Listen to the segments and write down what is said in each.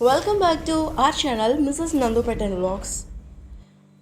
Welcome back to our channel Mrs. Nandu Pattern Vlogs.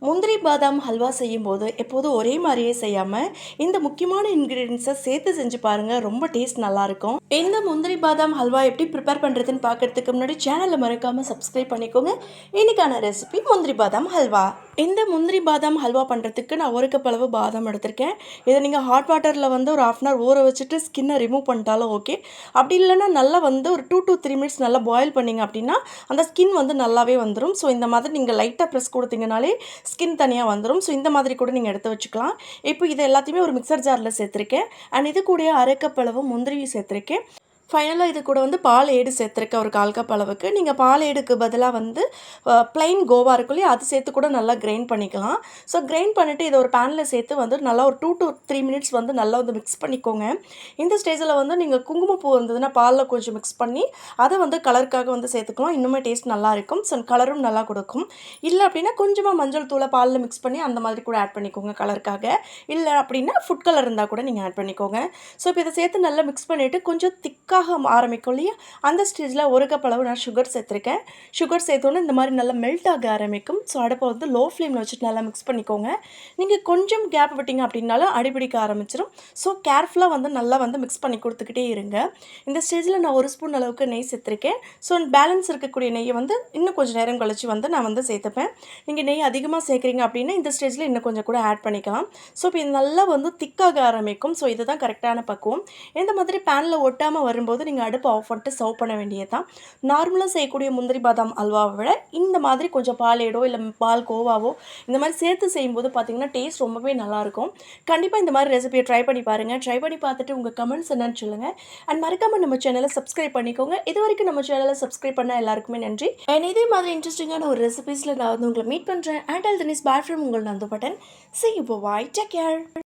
முந்திரி பாதாம் ஹல்வா செய்யும்போது எப்போதும் ஒரே மாதிரியே செய்யாமல் இந்த முக்கியமான இன்க்ரீடியன்ஸை சேர்த்து செஞ்சு பாருங்கள் ரொம்ப டேஸ்ட் நல்லாயிருக்கும். இந்த முந்திரி பாதாம் ஹல்வா எப்படி ப்ரிப்பேர் பண்ணுறதுன்னு பார்க்கறதுக்கு முன்னாடி சேனலை மறக்காமல் சப்ஸ்கிரைப் பண்ணிக்கோங்க. இன்னைக்கான ரெசிபி முந்திரி பாதாம் ஹல்வா. இந்த முந்திரி பாதாம் ஹல்வா பண்ணுறதுக்கு நான் ஒரு கப் அளவு பாதாம் எடுத்திருக்கேன். இதை நீங்கள் ஹாட் வாட்டரில் வந்து ஒரு ஆஃப் அன் ஹவர் ஊற வச்சுட்டு ஸ்கின்னை ரிமூவ் பண்ணிட்டாலும் ஓகே அப்படி இல்லைன்னா நல்லா வந்து ஒரு டூ டூ த்ரீ மினிட்ஸ் நல்லா பாயில் பண்ணிங்க அப்படின்னா அந்த ஸ்கின் வந்து நல்லாவே வந்துடும் ஸோ இந்த மாதிரி நீங்கள் லைட்டாக ப்ரெஸ் கொடுத்தீங்கனாலே ஸ்கின் தனியாக வந்துடும் ஸோ இந்த மாதிரி கூட நீங்கள் எடுத்து வச்சுக்கலாம். இப்போ இது எல்லாத்தையுமே ஒரு மிக்சர் ஜாரில் சேர்த்துருக்கேன். அண்ட் இது கூட அரைக்கப்பளவு முந்திரியும் சேர்த்துருக்கேன். ஃபைனலாக இது கூட வந்து பால் ஏடு சேர்த்துருக்கேன் ஒரு கால் கப் அளவுக்கு. நீங்கள் பால் ஏடுக்கு பதிலாக வந்து ப்ளைன் கோவா இருக்கும் இல்லையா அது சேர்த்து கூட நல்லா கிரைண்ட் பண்ணிக்கலாம். ஸோ கிரைண்ட் பண்ணிவிட்டு இதை ஒரு பேனில் சேர்த்து வந்து நல்லா ஒரு டூ டு த்ரீ மினிட்ஸ் வந்து நல்லா வந்து மிக்ஸ் பண்ணிக்கோங்க. இந்த ஸ்டேஜில் வந்து நீங்கள் குங்குமப்பூ இருந்ததுன்னா பாலில் கொஞ்சம் மிக்ஸ் பண்ணி அதை வந்து கலருக்காக வந்து சேர்த்துக்கலாம். இன்னுமே டேஸ்ட் நல்லா இருக்கும். ஸோ கலரும் நல்லா கொடுக்கும். இல்லை அப்படின்னா கொஞ்சமாக மஞ்சள் தூளை பாலில் மிக்ஸ் பண்ணி அந்த மாதிரி கூட ஆட் பண்ணிக்கோங்க கலருக்காக இல்லை அப்படின்னா ஃபுட் கலர் இருந்தால் கூட நீங்கள் ஆட் பண்ணிக்கோங்க. ஸோ இப்போ இதை சேர்த்து நல்லா மிக்ஸ் பண்ணிவிட்டு கொஞ்சம் திக்காக ஆரம்பிக்கும் இல்லையா அந்த ஸ்டேஜில் ஒரு கப் அளவு நான் சுகர் சேர்த்துருக்கேன். சுகர் சேர்த்தோன்னே இந்த மாதிரி நல்லா மெல்ட் ஆக ஆரம்பிக்கும். ஸோ அடுப்பை வந்து லோ ஃப்ளேமில் வச்சுட்டு நல்லா மிக்ஸ் பண்ணிக்கோங்க. நீங்கள் கொஞ்சம் கேப் விட்டீங்க அப்படின்னாலும் அடிபிடிக்க ஆரம்பிச்சிடும் ஸோ கேர்ஃபுல்லாக வந்து நல்லா வந்து மிக்ஸ் பண்ணி கொடுத்துக்கிட்டே இருங்க. இந்த ஸ்டேஜில் நான் ஒரு ஸ்பூன் அளவுக்கு நெய் சேர்த்துருக்கேன். ஸோ பேலன்ஸ் இருக்கக்கூடிய நெய்யை வந்து இன்னும் கொஞ்சம் நேரம் கழிச்சு வந்து நான் வந்து சேர்த்துப்பேன். நீங்கள் நெய் அதிகமாக சேர்க்குறீங்க அப்படின்னா இந்த ஸ்டேஜில் இன்னும் கொஞ்சம் கூட ஆட் பண்ணிக்கலாம். ஸோ இப்போ இது நல்லா வந்து திக்காக ஆரம்பிக்கும். ஸோ இதுதான் கரெக்டான பக்குவம். இந்த மாதிரி பேனில் ஒட்டாமல் வரும் வரும்போது நீங்கள் அடுப்பு ஆஃப் பண்ணிட்டு சர்வ் பண்ண வேண்டியது தான் நார்மலாக செய்யக்கூடிய முந்திரி பாதாம் அல்வாவை விட இந்த மாதிரி கொஞ்சம் பாலேடோ இல்லை பால் கோவாவோ இந்த மாதிரி சேர்த்து செய்யும்போது பார்த்தீங்கன்னா டேஸ்ட் ரொம்பவே நல்லாயிருக்கும். கண்டிப்பாக இந்த மாதிரி ரெசிபியை ட்ரை பண்ணி பாருங்கள் ட்ரை பண்ணி பார்த்துட்டு உங்கள் கமெண்ட்ஸ் என்னன்னு சொல்லுங்கள் அண்ட் மறக்காமல் நம்ம சேனலை சப்ஸ்கிரைப் பண்ணிக்கோங்க. இது வரைக்கும் நம்ம சேனலை சப்ஸ்கிரைப் பண்ண எல்லாருக்குமே நன்றி. அண்ட் இதே மாதிரி இன்ட்ரெஸ்டிங்கான ஒரு ரெசிபீஸில் நான் வந்து உங்களை மீட் பண்ணுறேன் அண்ட் அல் தனிஸ் பேட் ஃப்ரம் உங்கள் நந்து பட்டன் சி இப்போ வாய் டேக் கேர்